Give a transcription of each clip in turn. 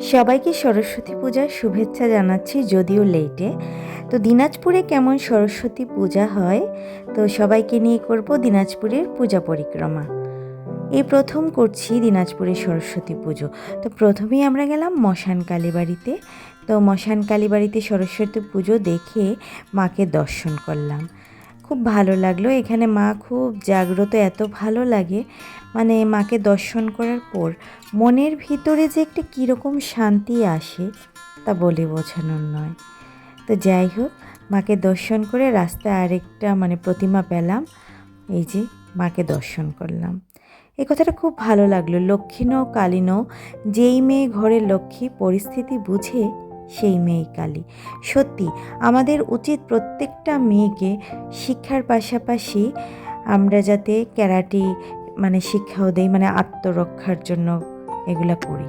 সবাইকে সরস্বতী পূজার শুভেচ্ছা জানাচ্ছি যদিও লেটে তো দিনাজপুরে কেমন সরস্বতী পূজা হয়? তো সবাইকে নিয়ে করব দিনাজপুরের পূজা পরিক্রমা। এই প্রথম করছি দিনাজপুরের সরস্বতী পুজো। তো প্রথমেই আমরা গেলাম মশান কালীবাড়িতে। তো মশান কালীবাড়িতে সরস্বতী পুজো দেখে মাকে দর্শন করলাম। খুব ভালো লাগল। এখানে মা খুব জাগ্রত, এত ভালো লাগে। মানে মাকে দর্শন করার পর মনের ভিতরে যে একটা কীরকম শান্তি আসে তা বলে বোঝানোর নয়। তো যাই হোক, মাকে দর্শন করে রাস্তায় আরেকটা মানে প্রতিমা পেলাম। এই যে মাকে দর্শন করলাম। এই কথাটা খুব ভালো লাগল। লক্ষ্মীনও কালীনও যেই মেয়ে ঘরে লক্ষ্মী, পরিস্থিতি বুঝে সেই মেয়ে কালী। সত্যি, আমাদের উচিত প্রত্যেকটা মেয়েকে শিক্ষার পাশাপাশি আমরা যাতে ক্যারাটি মানে শিক্ষাও দেই মানে আত্মরক্ষার জন্য এগুলো করি।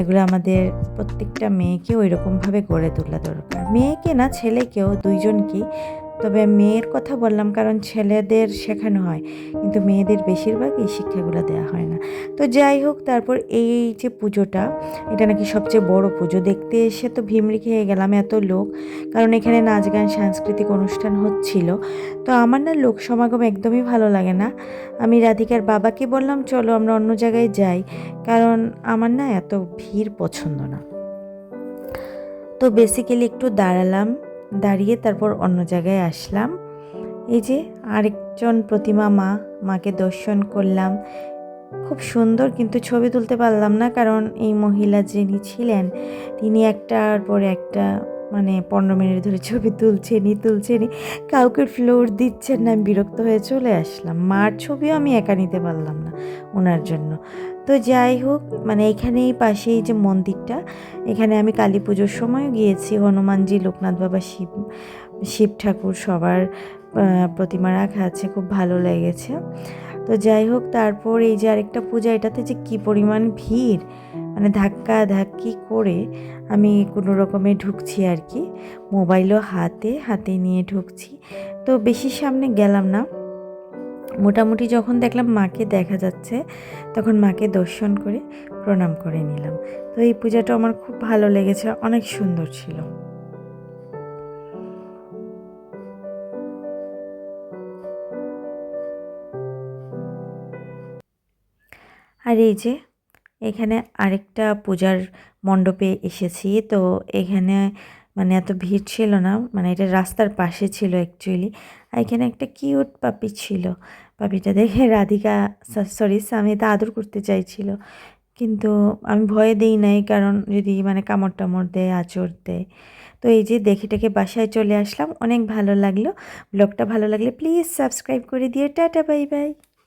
এগুলো আমাদের প্রত্যেকটা মেয়েকে ওই রকমভাবে গড়ে তোলা দরকার। মেয়েকে না, ছেলেকেও, দুইজনকেই তবে মেয়ের কথা বললাম কারণ ছেলেদের শেখানো হয়, কিন্তু মেয়েদের বেশিরভাগ এই শিক্ষাগুলো দেওয়া হয় না। তো যাই হোক, তারপর এই যে পুজোটা, এটা নাকি সবচেয়ে বড় পুজো। দেখতে এসে তো ভিমড়ি খেয়ে গেলাম এত লোক, কারণ এখানে নাচ গান, সাংস্কৃতিক অনুষ্ঠান হচ্ছিল। তো আমার না লোক সমাগম একদমই ভালো লাগে না। আমি রাধিকার বাবাকে বললাম, চলো আমরা অন্য জায়গায় যাই। কারণ আমার না এত ভিড় পছন্দ না। তো বেসিক্যালি একটু দাঁড়ালাম। দাঁড়িয়ে তারপর অন্য জায়গায় আসলাম। এই যে আরেকজন প্রতিমা মা, মাকে দর্শন করলাম। খুব সুন্দর কিন্তু ছবি তুলতে পারলাম না, কারণ এই মহিলা যিনি ছিলেন, তিনি একটার পর একটা মানে পনেরো মিনিট ধরে ছবি তুলছেনই তুলছেনই কাউকে ফ্লোর দিচ্ছেন না, আমি বিরক্ত হয়ে চলে আসলাম। মার ছবিও আমি একা নিতে পারলাম না ওনার জন্য। তো যাই হোক মানে এখানেই পাশেই যে মন্দিরটা, এখানে আমি কালী পুজোর সময়ও গিয়েছি। হনুমানজি, লোকনাথ বাবা, শিব শিব ঠাকুর সবার প্রতিমা রাখা আছে, খুব ভালো লেগেছে। তো যাই হোক, তারপর এই যে আরেকটা পূজা, এটাতে যে কী পরিমাণ ভিড়। মানে ধাক্কা ধাক্কি করে আমি কোনো রকমে ঢুকছি আর কি। মোবাইলও হাতে হাতে নিয়ে ঢুকছি। তো বেশি সামনে গেলাম না। মোটামুটি যখন দেখলাম মাকে দেখা যাচ্ছে, তখন মাকে দর্শন করে প্রণাম করে নিলাম। তো এই পূজাটা আমার খুব ভালো লেগেছে, অনেক সুন্দর ছিল। আর এই যে এখানে আরেকটা পূজার মণ্ডপে এসেছি। তো এখানে মানে এত ভিড় ছিল না মানে এটা রাস্তার পাশে ছিল অ্যাকচুয়ালি আর এখানে একটা কিউট পাপি ছিল। পাপিটা দেখে রাধিকা সরি সামিতা আদর করতে চাইছিল। কিন্তু আমি ভয়ে দিই নাই, কারণ যদি মানে কামড় টামড় দেয় আচর দেয়। তো এই যে দেখে টেকে বাসায় চলে আসলাম, অনেক ভালো লাগল। ব্লগটা ভালো লাগলে প্লিজ সাবস্ক্রাইব করে দিয়ে, টাটা বাই বাই